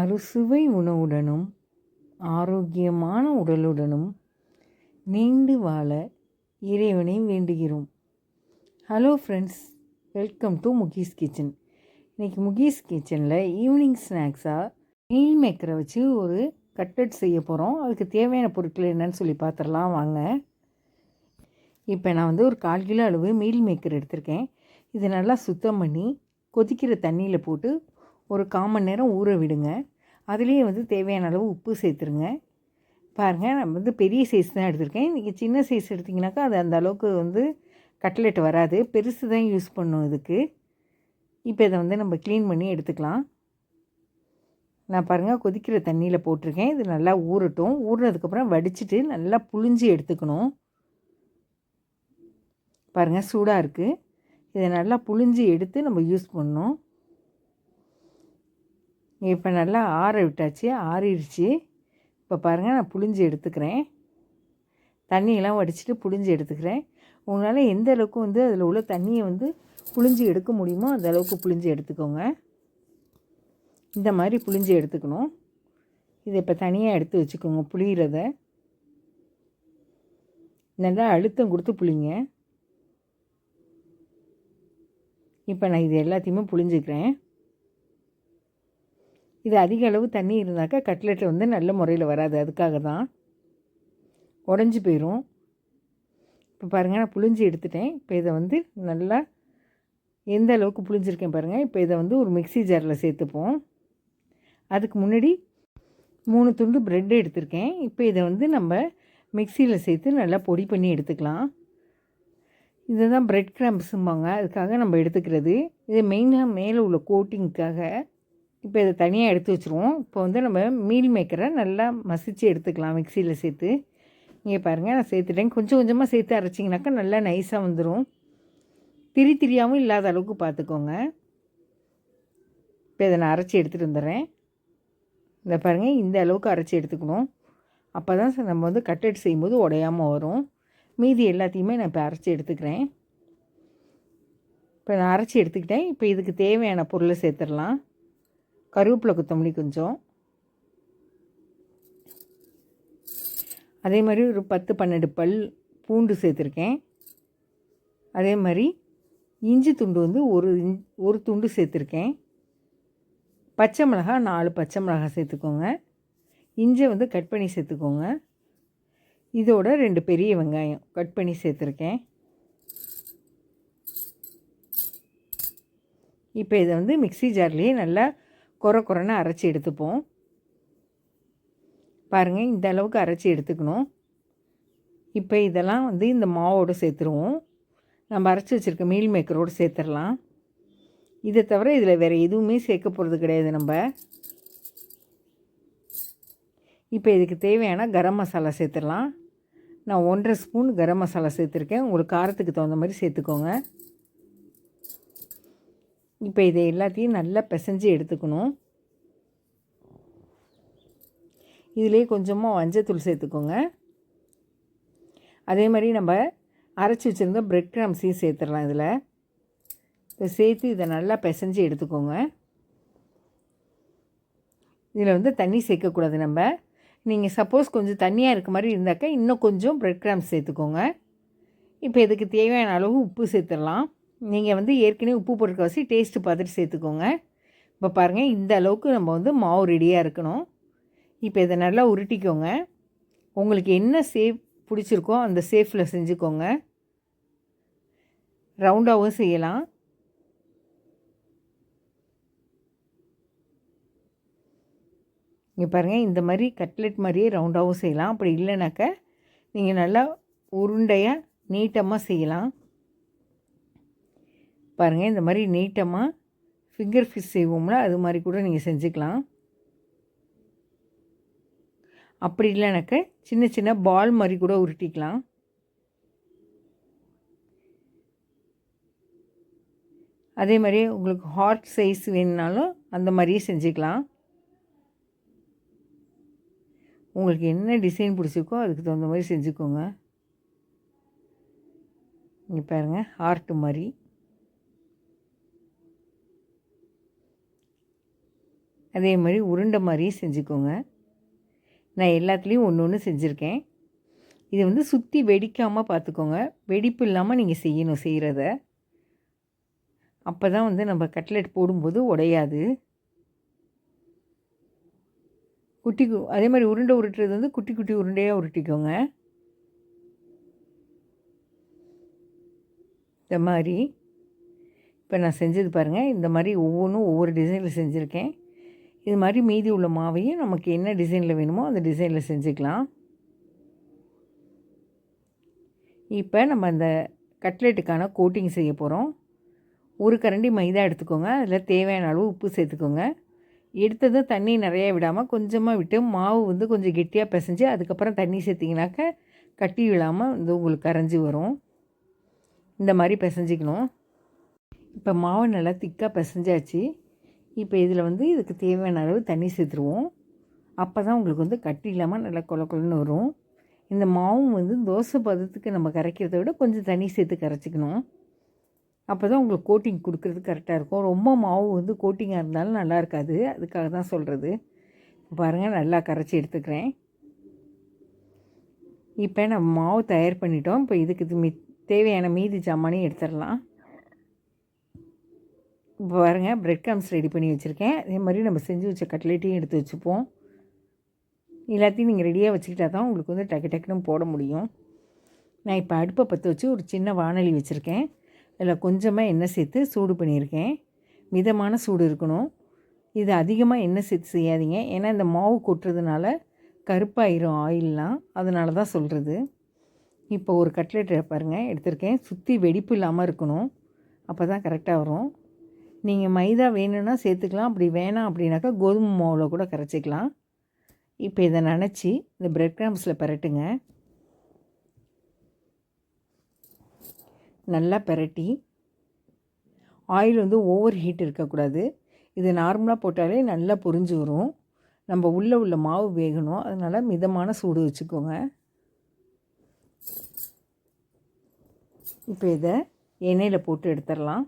அறுசுவை உணவுடனும் ஆரோக்கியமான உடலுடனும் நீண்டு வாழ இறைவனை வேண்டுகிறோம். Hello friends welcome to Mukees kitchen இன்றைக்கி முகீஸ் கிச்சனில் ஈவினிங் ஸ்நாக்ஸாக மீல் மேக்கரை வச்சு ஒரு கட்லட் செய்ய போகிறோம் அதுக்கு தேவையான பொருட்கள் என்னன்னு சொல்லி பார்த்துடலாம் வாங்க. இப்போ நான் வந்து ஒரு கால் கிலோ அளவு மீல் மேக்கர் எடுத்திருக்கேன். இதை நல்லா சுத்தம் பண்ணி கொதிக்கிற தண்ணியில் போட்டு ஒரு கால் மணி நேரம் ஊற விடுங்க. அதுலேயே வந்து தேவையான அளவு உப்பு சேர்த்துருங்க. பாருங்கள் நான் வந்து பெரிய சைஸ் தான் எடுத்திருக்கேன். நீங்கள் சின்ன சைஸ் எடுத்திங்கனாக்கா அது அந்த அளவுக்கு வந்து கட்லெட் வராது. பெருசு தான் யூஸ் பண்ணும் இதுக்கு. இப்போ இதை வந்து நம்ம க்ளீன் பண்ணி எடுத்துக்கலாம். நான் பாருங்கள் கொதிக்கிற தண்ணியில் போட்டிருக்கேன். இது நல்லா ஊறட்டும். ஊறினதுக்கப்புறம் வடிச்சிட்டு நல்லா புழிஞ்சு எடுத்துக்கணும். பாருங்கள் சூடாக இருக்குது இதை நல்லா புழிஞ்சு எடுத்து நம்ம யூஸ் பண்ணணும். இப்போ நல்லா ஆற விட்டாச்சு ஆறிடுச்சு. இப்போ பாருங்கள் நான் புளிஞ்சு எடுத்துக்கிறேன். தண்ணியெல்லாம் வடிச்சிட்டு புளிஞ்சு எடுத்துக்கிறேன். உங்களால் எந்த அளவுக்கு வந்து அதில் உள்ள தண்ணியை வந்து புளிஞ்சு எடுக்க முடியுமோ அந்த அளவுக்கு புளிஞ்சு எடுத்துக்கோங்க. இந்த மாதிரி புளிஞ்சு எடுத்துக்கணும். இதை இப்போ தனியாக எடுத்து வச்சுக்கோங்க புளிகிறத நல்லா அழுத்தம் கொடுத்து புளிங்க இப்போ நான் இது எல்லாத்தையுமே புளிஞ்சுக்கிறேன் இது அதிக அளவு தண்ணி இருந்தாக்கா கட்லெட்டில் வந்து நல்ல முறையில் வராது. அதுக்காக தான் உடஞ்சி போயிடும் இப்போ பாருங்கள் நான் புளிஞ்சி எடுத்துட்டேன். இப்போ இதை வந்து நல்லா எந்த அளவுக்கு புளிஞ்சிருக்கேன் பாருங்கள் இப்போ இதை வந்து ஒரு மிக்சி ஜாரில் சேர்த்துப்போம். அதுக்கு முன்னாடி மூணு துண்டு ப்ரெட் எடுத்திருக்கேன். இப்போ இதை வந்து நம்ம மிக்சியில் சேர்த்து நல்லா பொடி பண்ணி எடுத்துக்கலாம். இதுதான் ப்ரெட் கிராம்ஸும்பாங்க. அதுக்காக நம்ம எடுத்துக்கிறது. இது மெயினாக மேலே உள்ள கோட்டிங்க்காக இப்போ இதை தனியாக எடுத்து வச்சுருவோம். இப்போ வந்து நம்ம மீல் மேக்கரை நல்லா மசித்து எடுத்துக்கலாம் மிக்சியில் சேர்த்து. இங்கே பாருங்கள் நான் சேர்த்துட்டேன். கொஞ்சம் கொஞ்சமாக சேர்த்து அரைச்சிங்கனாக்கா நல்லா நைஸாக வந்துடும் திரி திரியாகவும் இல்லாத அளவுக்கு பார்த்துக்கோங்க. இப்போ இதை நான் அரைச்சி எடுத்துகிட்டு வந்துடுறேன். இந்த பாருங்கள் இந்த அளவுக்கு அரைச்சி எடுத்துக்கணும். அப்போ தான் நம்ம வந்து கட்லெட் செய்யும்போது உடையாமல் வரும். மீதி எல்லாத்தையுமே நான் இப்போ அரைச்சி எடுத்துக்கிறேன். இப்போ நான் அரைச்சி எடுத்துக்கிட்டேன். இப்போ இதுக்கு தேவையான பொருளை சேர்த்துடலாம். கருவேப்பிலை கொத்தமல்லி கொஞ்சம். அதே மாதிரி ஒரு பத்து பன்னெண்டு பல் பூண்டு சேர்த்துருக்கேன். அதே மாதிரி இஞ்சி துண்டு வந்து ஒரு ஒரு துண்டு சேர்த்துருக்கேன். பச்சை மிளகா நாலு பச்சை மிளகா சேர்த்துக்கோங்க. இஞ்சி வந்து கட் பண்ணி சேர்த்துக்கோங்க. இதோட ரெண்டு பெரிய வெங்காயம் கட் பண்ணி சேர்த்துருக்கேன். இப்போ இதை வந்து மிக்சி ஜார்லேயே நல்லா குறை குறைன்னு அரைச்சி எடுத்துப்போம். பாருங்கள் இந்த அளவுக்கு அரைச்சி எடுத்துக்கணும். இப்போ இதெல்லாம் வந்து இந்த மாவோடு சேர்த்துருவோம். நம்ம அரைச்சி வச்சுருக்க மீல் மேக்கரோடு சேர்த்துடலாம். இதை தவிர இதில் வேறு எதுவுமே சேர்க்க போகிறது கிடையாது நம்ம. இப்போ இதுக்கு தேவையான கரம் மசாலா சேர்த்துடலாம். நான் ஒன்றரை ஸ்பூன் கரம் மசாலா சேர்த்துருக்கேன். உங்களுக்கு காரத்துக்கு தகுந்த மாதிரி சேர்த்துக்கோங்க. இப்போ இதை எல்லாத்தையும் நல்லா பிசைஞ்சு எடுத்துக்கணும். இதிலே கொஞ்சமாக மஞ்சத்தூள் சேர்த்துக்கோங்க. அதே மாதிரி நம்ம அரைச்சி வச்சுருந்த பிரெட் கிராம்ஸையும் சேர்த்துடலாம் இதில். இப்போ சேர்த்து இதை நல்லா பிசைஞ்சு எடுத்துக்கோங்க. இதில் வந்து தண்ணி சேர்க்கக்கூடாது நம்ம. நீங்கள் சப்போஸ் கொஞ்சம் தண்ணியாக இருக்க மாதிரி இருந்தாக்கா இன்னும் கொஞ்சம் பிரெட் கிராம்ஸ் சேர்த்துக்கோங்க. இப்போ இதுக்கு தேவையான அளவு உப்பு சேர்த்துடலாம். நீங்கள் வந்து ஏற்கனவே உப்பு போட்டுருக்க வச்சு டேஸ்ட்டு பார்த்துட்டு சேர்த்துக்கோங்க. இப்போ பாருங்கள் இந்த அளவுக்கு நம்ம வந்து மாவு ரெடியாக இருக்கணும். இப்போ இதை நல்லா உருட்டிக்கோங்க. உங்களுக்கு என்ன சேஃப் பிடிச்சிருக்கோ அந்த சேஃபில் செஞ்சுக்கோங்க. ரவுண்டாகவும் செய்யலாம். இங்கே பாருங்கள் இந்த மாதிரி கட்லெட் மாதிரியே ரவுண்டாகவும் செய்யலாம். அப்படி இல்லைனாக்க நீங்கள் நல்லா உருண்டையாக நீட்டமாக செய்யலாம். பாருங்கள் இந்த மாதிரி நீட்டமாக ஃபிங்கர் ஃபிஷ் செய்வோம்ல அது மாதிரி கூட நீங்கள் செஞ்சுக்கலாம். அப்படி இல்லைனாக்க சின்ன சின்ன பால் மாதிரி கூட உருட்டிக்கலாம். அதே மாதிரி உங்களுக்கு ஹார்ட் சைஸ் வேணுனாலும் அந்த மாதிரியே செஞ்சுக்கலாம். உங்களுக்கு என்ன டிசைன் பிடிச்சிருக்கோ அதுக்கு தகுந்த மாதிரி செஞ்சுக்கோங்க. இங்கே பாருங்கள் ஹார்ட்டு மாதிரி. அதே மாதிரி உருண்டை மாதிரியும் செஞ்சுக்கோங்க. நான் எல்லாத்துலேயும் ஒன்று ஒன்று செஞ்சுருக்கேன். இதை வந்து சுற்றி வெடிக்காமல் பார்த்துக்கோங்க வெடிப்பு இல்லாமல் நீங்கள் செய்யணும் செய்கிறத அப்போ தான் வந்து நம்ம கட்லெட் போடும்போது உடையாது. குட்டி அதே மாதிரி உருண்டை உருட்டுறது வந்து குட்டி குட்டி உருண்டையாக உருட்டிக்கோங்க. இந்த மாதிரி. இப்போ நான் செஞ்சது பாருங்கள் இந்த மாதிரி ஒவ்வொன்றும் ஒவ்வொரு டிசைனில் செஞ்சுருக்கேன். இது மாதிரி மீதி உள்ள மாவையும் நமக்கு என்ன டிசைனில் வேணுமோ அந்த டிசைனில் செஞ்சுக்கலாம். இப்போ நம்ம அந்த கட்லெட்டுக்கான கோட்டிங் செய்ய போகிறோம் ஒரு கரண்டி மைதா எடுத்துக்கோங்க. அதில் தேவையான அளவு உப்பு சேர்த்துக்கோங்க. எடுத்ததும் தண்ணி நிறையா விடாமல் கொஞ்சமாக விட்டு மாவு வந்து கொஞ்சம் கெட்டியாக பிசைஞ்சு அதுக்கப்புறம் தண்ணி சேர்த்திங்கனாக்க கட்டி விழாமல் வந்து உங்களுக்கு கரைஞ்சி வரும். இந்த மாதிரி பிசைஞ்சிக்கணும். இப்போ மாவு நல்லா திக்காக பிசைஞ்சாச்சு. இப்போ இதில் வந்து இதுக்கு தேவையான அளவு தண்ணி சேர்த்துருவோம். அப்போ தான் உங்களுக்கு வந்து கட்டி இல்லாமல் நல்லா கொல கொலன்னு வரும். இந்த மாவும் வந்து தோசை பதத்துக்கு நம்ம கரைக்கிறத விட கொஞ்சம் தண்ணி சேர்த்து கரைச்சிக்கணும். அப்போ தான் உங்களுக்கு கோட்டிங் கொடுக்குறது கரெக்டாக இருக்கும். ரொம்ப மாவு வந்து கோட்டிங்காக இருந்தாலும் நல்லா இருக்காது. அதுக்காக தான் சொல்கிறது பாருங்கள் நல்லா கரைச்சி எடுத்துக்கிறேன். இப்போ நம்ம மாவு தயார் பண்ணிட்டோம். இப்போ இதுக்கு மி தேவையான மீதி ஜாமானையும் எடுத்துடலாம். இப்போ பாருங்கள் ப்ரெட் க்ரம்ஸ் ரெடி பண்ணி வச்சுருக்கேன். அதே மாதிரி நம்ம செஞ்சு வச்ச கட்லெட்டையும் எடுத்து வச்சுப்போம். எல்லாத்தையும் நீங்கள் ரெடியாக வச்சுக்கிட்டா தான் உங்களுக்கு வந்து டக்கு டக்குன்னு போட முடியும். நான் இப்போ அடுப்பை பற்ற வச்சு ஒரு சின்ன வானொலி வச்சுருக்கேன். அதில் கொஞ்சமாக எண்ணெய் சேர்த்து சூடு பண்ணியிருக்கேன். மிதமான சூடு இருக்கணும். இது அதிகமாக எண்ணெய் சேர்த்து செய்யாதீங்க. ஏன்னா இந்த மாவு கொட்டுறதுனால கருப்பாயிரும் ஆயில்லாம். அதனால தான் சொல்கிறது இப்போ ஒரு கட்லெட் பாருங்கள் எடுத்திருக்கேன். சுற்றி வெடிப்பு இல்லாமல் இருக்கணும். அப்போ தான் கரெக்டாக வரும். நீங்கள் மைதா வேணும்னா சேர்த்துக்கலாம். அப்படி வேணாம் அப்படின்னாக்கா கோதுமை மாவில் கூட கரைச்சிக்கலாம். இப்போ இதை நினச்சி இந்த பிரெட் கிராம்ஸில் பரட்டுங்க. நல்லா பரட்டி ஆயில் வந்து ஓவர் ஹீட் இருக்கக்கூடாது. இது நார்மலாக போட்டாலே நல்லா பொரிஞ்சு வரும். நம்ம உள்ளே உள்ள மாவு வேகணும். அதனால் மிதமான சூடு வச்சுக்கோங்க. இப்போ இதை எண்ணெயில் போட்டு எடுத்துடலாம்.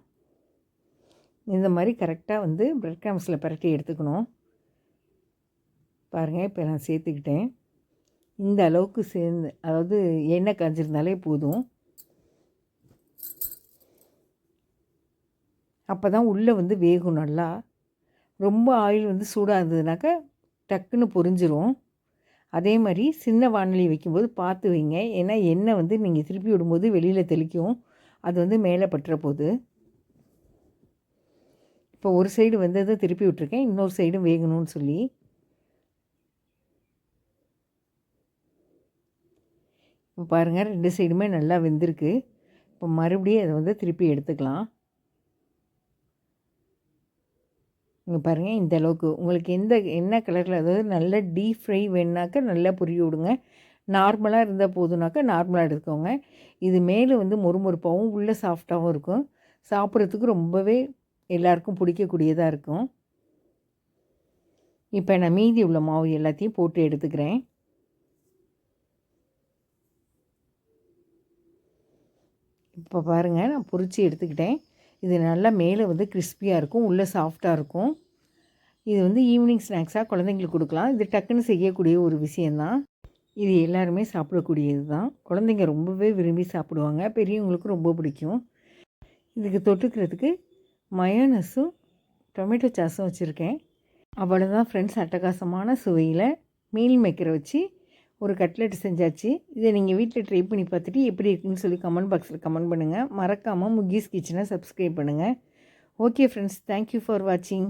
இந்த மாதிரி கரெக்டாக வந்து ப்ரெட் கிராம்ஸில் பரட்டி எடுத்துக்கணும். பாருங்கள் இப்போ நான் சேர்த்துக்கிட்டேன். இந்த அளவுக்கு சேர்ந்து அதாவது எண்ணெய் காஞ்சிருந்தாலே போதும். அப்போ தான் உள்ளே வந்து வேகும் நல்லா. ரொம்ப ஆயில் வந்து சூடாக இருந்ததுனாக்கா டக்குன்னு பொரிஞ்சிரும். அதே மாதிரி சின்ன வானொலி வைக்கும்போது பார்த்து வைங்க. ஏன்னா எண்ணெய் வந்து நீங்கள் திருப்பி விடும்போது வெளியில் தெளிக்கும். அது வந்து மேலே பட்டுற போகுது இப்போ ஒரு சைடு வந்ததை திருப்பி விட்ருக்கேன் இன்னொரு சைடும் வேகணும்னு சொல்லி. இப்போ பாருங்கள் ரெண்டு சைடுமே நல்லா வெந்திருக்கு. இப்போ மறுபடியும் அதை வந்து திருப்பி எடுத்துக்கலாம். இங்கே பாருங்கள் இந்த அளவுக்கு. உங்களுக்கு எந்த என்ன கலரில் அதாவது நல்ல டீப் ஃப்ரை வேணுனாக்கா நல்லா புரிய விடுங்க. நார்மலாக இருந்தால் போதுனாக்கா நார்மலாக எடுத்துக்கோங்க. இது மேலே வந்து மொறுமொறுப்பாகவும் உள்ளே சாஃப்டாகவும் இருக்கும். சாப்பிட்றதுக்கு ரொம்பவே எல்லாருக்கும் பிடிக்கக்கூடியதாக இருக்கும். இப்போ நான் மீதி உள்ள மாவு எல்லாத்தையும் போட்டு எடுத்துக்கிறேன். இப்போ பாருங்கள் நான் பொறிச்சி எடுத்துக்கிட்டேன். இது நல்லா மேலே வந்து கிறிஸ்பியாக இருக்கும் உள்ளே சாஃப்டாக இருக்கும். இது வந்து ஈவினிங் ஸ்நாக்ஸாக குழந்தைங்களுக்கு கொடுக்கலாம். இது டக்குன்னு செய்யக்கூடிய ஒரு விஷயந்தான் இது எல்லாருமே சாப்பிடக்கூடியது தான் குழந்தைங்க ரொம்பவே விரும்பி சாப்பிடுவாங்க. பெரியவங்களுக்கும் ரொம்ப பிடிக்கும். இதுக்கு தொட்டுக்கிறதுக்கு மயோனஸும் டொமேட்டோ சாஸும் வச்சுருக்கேன். அவ்வளோதான் ஃப்ரெண்ட்ஸ் அட்டகாசமான சுவையில் மீல் மேக்கரை வச்சு ஒரு கட்லெட் செஞ்சாச்சு. இதை நீங்கள் வீட்டில் ட்ரை பண்ணி பார்த்துட்டு எப்படி இருக்குன்னு சொல்லி கமெண்ட் பாக்ஸில் கமெண்ட் பண்ணுங்கள் மறக்காமல் முகீஸ் கிச்சனை சப்ஸ்கிரைப் பண்ணுங்கள் ஓகே ஃப்ரெண்ட்ஸ் தேங்க்யூ ஃபார் வாட்சிங்